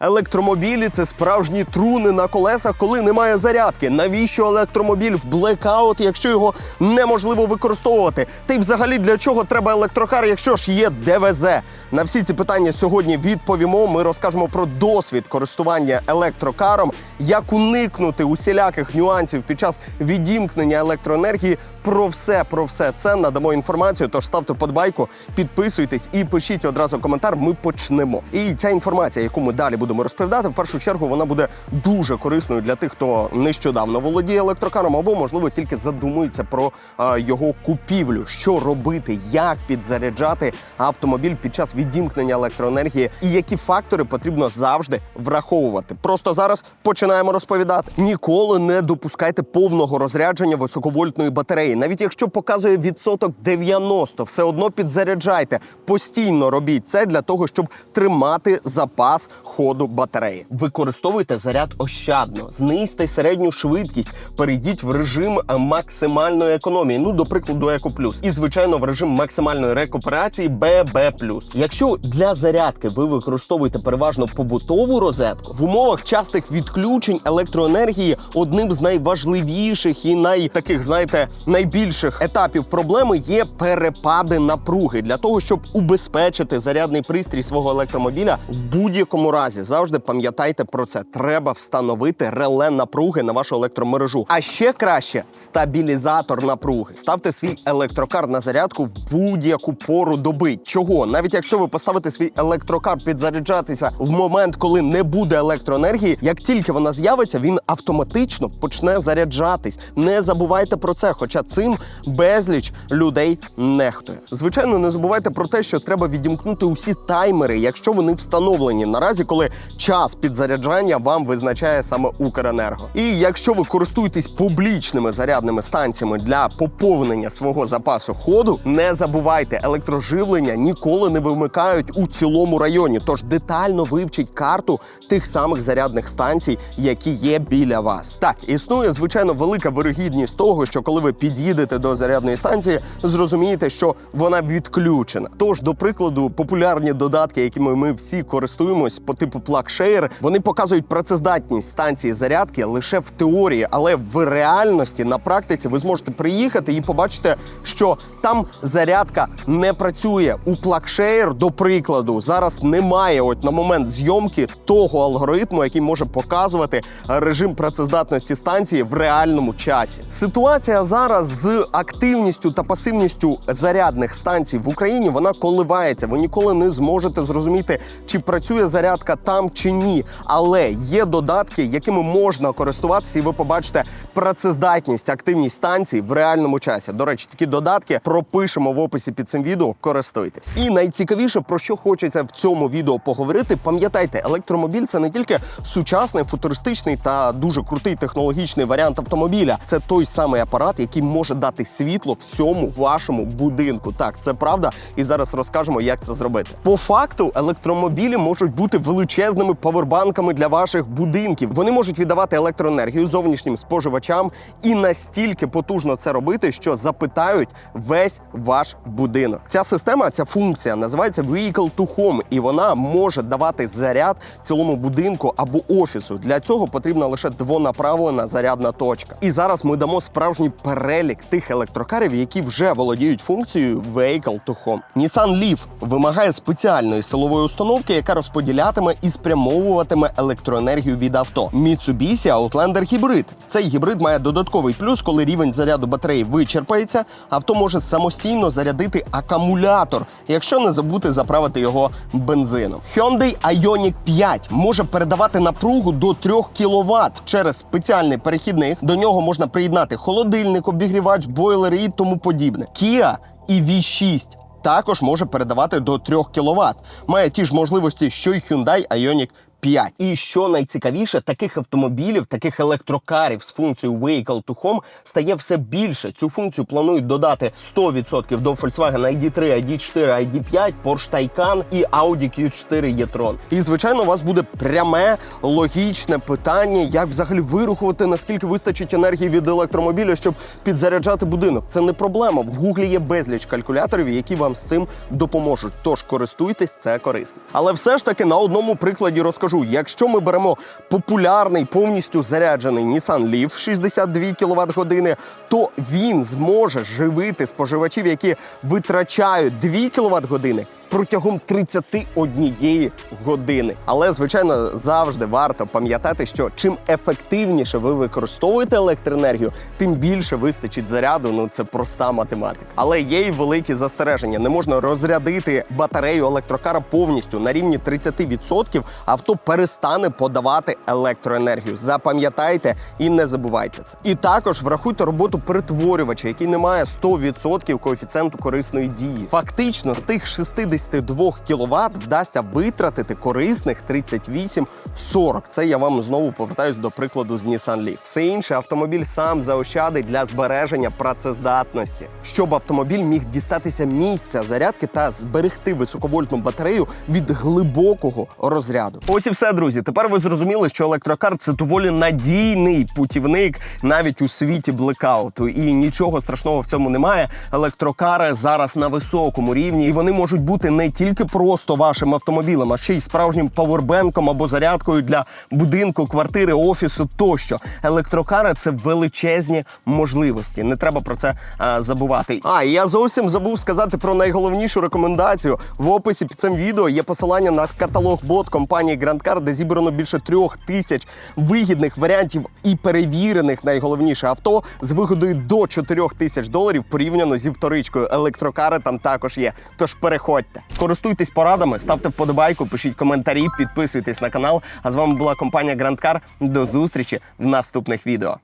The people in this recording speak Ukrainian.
Електромобілі це справжні труни на колесах, коли немає зарядки. Навіщо електромобіль в блекаут, якщо його неможливо використовувати? Та й взагалі для чого треба електрокар, якщо ж є ДВЗ? На всі ці питання сьогодні відповімо. Ми розкажемо про досвід користування електрокаром, як уникнути усіляких нюансів під час відімкнення електроенергії. Про все, про все це надамо інформацію. Тож ставте подбайку, підписуйтесь і пишіть одразу коментар. Ми почнемо. І ця інформація, яку ми далі будемо розповідати, в першу чергу вона буде дуже корисною для тих, хто нещодавно володіє електрокаром, або можливо тільки задумується про а, його купівлю, що робити, як підзаряджати автомобіль під час відімкнення електроенергії, і які фактори потрібно завжди враховувати. Просто зараз починаємо розповідати. Ніколи не допускайте повного розрядження високовольтної батареї, навіть якщо показує відсоток 90, все одно підзаряджайте. Постійно робіть це для того, щоб тримати запас ходу батареї. Використовуйте заряд ощадно, знизьте середню швидкість, перейдіть в режим максимальної економії. Ну, до прикладу, Еко Плюс. І звичайно, в режим максимальної рекуперації ББ Якщо для зарядки ви використовуєте переважно побутову розетку, в умовах частих відключень електроенергії одним з найважливіших і най таких, знаєте, найбільших етапів проблеми є перепади напруги для того, щоб убезпечити зарядний пристрій свого електромобіля в будь-якому разі. Завжди пам'ятайте про це. Треба встановити реле напруги на вашу електромережу. А ще краще стабілізатор напруги. Ставте свій електрокар на зарядку в будь-яку пору доби. Чого? Навіть якщо ви поставите свій електрокар підзаряджатися в момент, коли не буде електроенергії, як тільки вона з'явиться, він автоматично почне заряджатись. Не забувайте про це, хоча цим безліч людей нехтує. Звичайно, не забувайте про те, що треба відімкнути усі таймери, якщо вони встановлені наразі, коли час підзаряджання вам визначає саме Укренерго. І якщо ви користуєтесь публічними зарядними станціями для поповнення свого запасу ходу, не забувайте, електроживлення ніколи не вимикають у цілому районі. Тож детально вивчіть карту тих самих зарядних станцій, які є біля вас. Так, існує звичайно велика вирогідність того, що коли ви під'їдете до зарядної станції, зрозумієте, що вона відключена. Тож, до прикладу, популярні додатки, якими ми всі користуємось по типу PlugShare, вони показують працездатність станції зарядки лише в теорії, але в реальності на практиці ви зможете приїхати і побачите, що там зарядка не працює. У PlugShare, до прикладу, зараз немає от на момент зйомки того алгоритму, який може показувати режим працездатності станції в реальному часі. Ситуація зараз з активністю та пасивністю зарядних станцій в Україні вона коливається. Ви ніколи не зможете зрозуміти, чи працює зарядка там чи ні. Але є додатки, якими можна користуватися, і ви побачите працездатність, активність станцій в реальному часі. До речі, такі додатки пропишемо в описі під цим відео. Користуйтесь. І найцікавіше, про що хочеться в цьому відео поговорити. Пам'ятайте, електромобіль це не тільки сучасний, футуристичний та дуже крутий технологічний варіант автомобіля. Це той самий апарат, який може дати світло всьому вашому будинку. Так, це правда. І зараз розкажемо, як це зробити. По факту, електромобілі можуть бути величезними павербанками для ваших будинків. Вони можуть віддавати електроенергію зовнішнім споживачам і настільки потужно це робити, що запитають весь ваш будинок. Ця система, ця функція називається Vehicle to Home, і вона може давати заряд цілому будинку або офісу. Для цього потрібна лише двонаправлена зарядна точка. І зараз ми дамо справжній перелік тих електрокарів, які вже володіють функцією Vehicle to Home. Nissan Leaf вимагає спеціальної силової установки, яка розподілятиме і спрямовуватиме електроенергію від авто. Mitsubishi Outlander Hybrid. Цей гібрид має додатковий плюс, коли рівень заряду батареї вичерпається, авто може самостійно зарядити акумулятор, якщо не забути заправити його бензином. Hyundai Ioniq 5 може передавати напругу до 3 кВт через спеціальний перехідник. До нього можна приєднати холодильник, обігрівач, бойлери і тому подібне. Kia EV6 також може передавати до 3 кВт. Має ті ж можливості, що й Hyundai Ioniq 5. І що найцікавіше, таких автомобілів, таких електрокарів з функцією Vehicle to Home стає все більше. Цю функцію планують додати 100% до Volkswagen ID3, ID4, ID5, Porsche Taycan і Audi Q4 e-tron. І звичайно, у вас буде пряме логічне питання, як взагалі вирухувати, наскільки вистачить енергії від електромобіля, щоб підзаряджати будинок. Це не проблема. В Гуглі є безліч калькуляторів, які вам з цим допоможуть. Тож користуйтесь, це корисно. Але все ж таки на одному прикладі розкажу скажу: якщо ми беремо популярний повністю заряджений Nissan Leaf 62 кВт години, то він зможе живити споживачів, які витрачають 2 кВт години. Протягом 31 години. Але, звичайно, завжди варто пам'ятати, що чим ефективніше ви використовуєте електроенергію, тим більше вистачить заряду. Ну це проста математика. Але є й великі застереження. Не можна розрядити батарею електрокара повністю на рівні 30%, авто перестане подавати електроенергію. Запам'ятайте і не забувайте це. І також врахуйте роботу перетворювача, який не має 100% коефіцієнту корисної дії. Фактично, з тих 62 кВт вдасться витратити корисних 38-40. Це я вам знову повертаюсь до прикладу з Nissan Leaf. Все інше автомобіль сам заощадить для збереження працездатності, щоб автомобіль міг дістатися місця зарядки та зберегти високовольтну батарею від глибокого розряду. Ось і все, друзі. Тепер ви зрозуміли, що електрокар це доволі надійний путівник навіть у світі блекауту. І нічого страшного в цьому немає. Електрокари зараз на високому рівні, і вони можуть бути не тільки просто вашим автомобілем, а ще й справжнім павербенком або зарядкою для будинку, квартири, офісу тощо. Електрокари це величезні можливості. Не треба про це а, забувати. А і я зовсім забув сказати про найголовнішу рекомендацію. В описі під цим відео є посилання на каталог бот компанії Grand Car, де зібрано більше трьох тисяч вигідних варіантів і перевірених найголовніше авто з вигодою до 4 тисяч доларів порівняно зі вторичкою. Електрокари там також є. Тож переходьте, користуйтесь порадами, ставте вподобайку, пишіть коментарі, підписуйтесь на канал. А з вами була компанія Grand Car. До зустрічі в наступних відео.